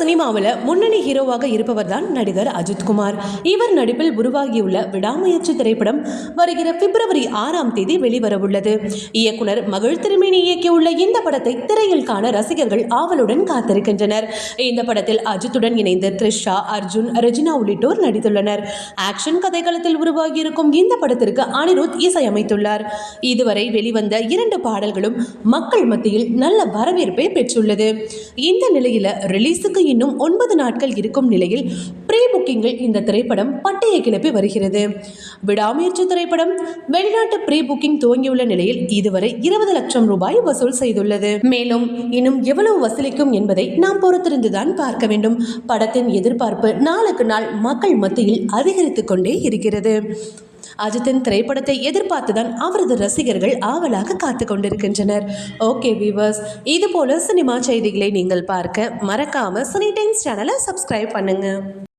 சினிமாவில் முன்னணி ஹீரோவாக இருப்பவர் தான் நடிகர் அஜித்குமார் இவர் நடிப்பில் உருவாகியுள்ள விடாமுயற்சி திரைப்படம் வருகிற பிப்ரவரி ஆறாம் தேதி வெளிவரவுள்ளது. இயக்குனர் மகிழ் திருமேனி இயக்கியுள்ள இந்த படத்தை திரையில் காண ரசிகர்கள் ஆவலுடன் காத்திருக்கின்றனர். இந்த படத்தில் அஜித்துடன் இணைந்து த்ரிஷா அர்ஜுன் ரெஜினா உள்ளிட்டோர் நடித்துள்ளனர். ஆக்ஷன் கதைக்களத்தில் உருவாகியிருக்கும் இந்த படத்திற்கு அனிருத் இசையமைத்துள்ளார். இதுவரை வெளிவந்த இரண்டு பாடல்களும் மக்கள் மத்தியில் நல்ல வரவேற்பை பெற்றுள்ளது. இந்த நிலையில் ரிலீஸுக்கு இன்னும் ஒன்பது நாட்கள் இருக்கும் நிலையில் ப்ரீ புக்கிங்கில் இந்த திரைப்படம் பட்டையை கிளப்பி வருகிறது. விடாமுயற்சி திரைப்படம் வெளிநாட்டு ப்ரீ புக்கிங் துவங்கியுள்ள நிலையில் இதுவரை இருபது லட்சம் ரூபாய் வசூல் செய்துள்ளது. மேலும் இன்னும் எவ்வளவு வசூலிக்கும் என்பதை நாம் பொறுத்திருந்துதான் பார்க்க வேண்டும். படத்தின் எதிர்பார்ப்பு நாளுக்கு நாள் மக்கள் மத்தியில் அதிகரித்துக் கொண்டே இருக்கிறது. அஜித்தின் திரைப்படத்தை எதிர்பார்த்துதான் அவரது ரசிகர்கள் ஆவலாக காத்து கொண்டிருக்கின்றனர் ஓகே வீவர்ஸ் இது போல சினிமா செய்திகளை நீங்கள் பார்க்க மறக்காம சினி டைம்ஸ் சேனலை சப்ஸ்கிரைப் பண்ணுங்க.